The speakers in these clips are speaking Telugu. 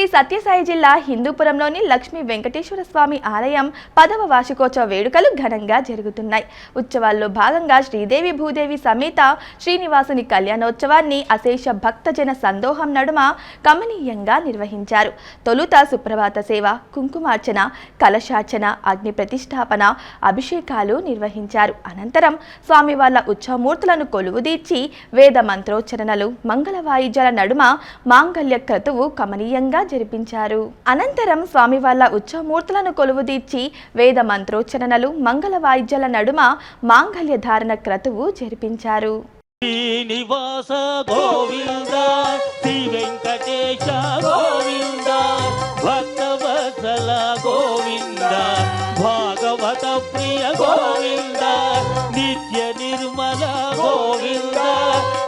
శ్రీ సత్యసాయి జిల్లా హిందూపురంలోని లక్ష్మీ వెంకటేశ్వర స్వామి ఆలయం పదవ వార్షికోత్సవ వేడుకలు ఘనంగా జరుగుతున్నాయి. ఉత్సవాల్లో భాగంగా శ్రీదేవి భూదేవి సమేత శ్రీనివాసుని కళ్యాణోత్సవాన్ని అశేష భక్తజన సందోహం నడుమ కమనీయంగా నిర్వహించారు. తొలుత సుప్రభాత సేవ కుంకుమార్చన కలశార్చన అగ్ని ప్రతిష్టాపన అభిషేకాలు నిర్వహించారు. అనంతరం స్వామివార్ల ఉత్సవమూర్తులను కొలువుదీర్చి వేద మంత్రోచ్చరణలు మంగళ వాయిద్యాల నడుమ మాంగళ్య క్రతువు కమనీయంగా జరిపించారు. అనంతరం స్వామి వాళ్ళ ఉత్సవమూర్తులను కొలువుదీర్చి వేద మంత్రోచ్చరణలు మంగళ వాయిద్యాల నడుమ మాంగళ్య ధారణ క్రతువు జరిపించారు. శ్రీనివాస గోవింద శ్రీ వెంకటేశ గోవింద భక్తవత్సల గోవింద భాగవత ప్రియ గోవింద నిత్య నిర్మల గోవింద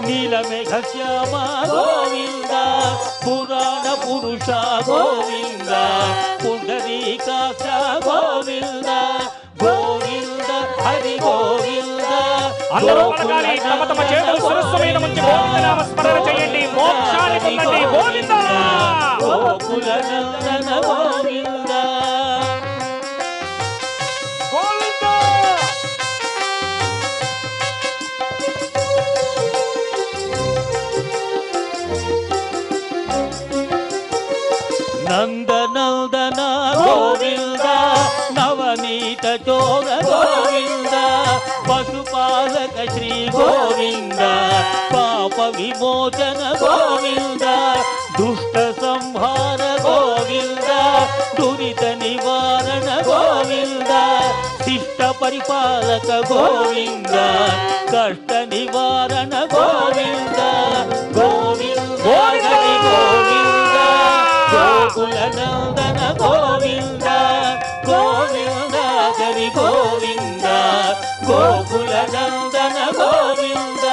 నీలమేఘ శ్యామ గోవింద. పురాణ పురుష గోవింద పుండరీకాక్ష గోవింద గోవింద హరి గోవింద. అందరూ పలకాలి తమ తమ చేతులు శిరస్సు మీద ఉంచి గోవిందనామ స్మరణ చేయండి. మోక్షాన్ని పొందండి. గోవింద! గోకుల நந்த நந்தன கோவிந்த நவநீத ஜோக கோவிந்த பசுபாலக ஸ்ரீ கோவிந்த பாப விமோச்சன கோவிந்த துஷ்ட சம்ஹார கோவிந்த துரித நிவாரண கோவிந்த சிஷ்ட பரிபாலக கோவிந்த கஷ்ட நிவாரண కులనందన గోవింద గోవింద గరి గోవింద! గోకులనందన గోవింద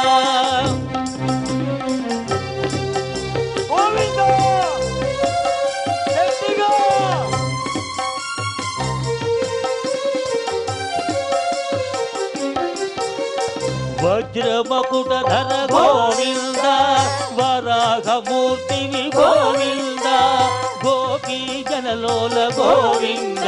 వజ్రమకుట ధర గోవింద వరాఘమూర్తివి గోవింద కలలోల గోవింద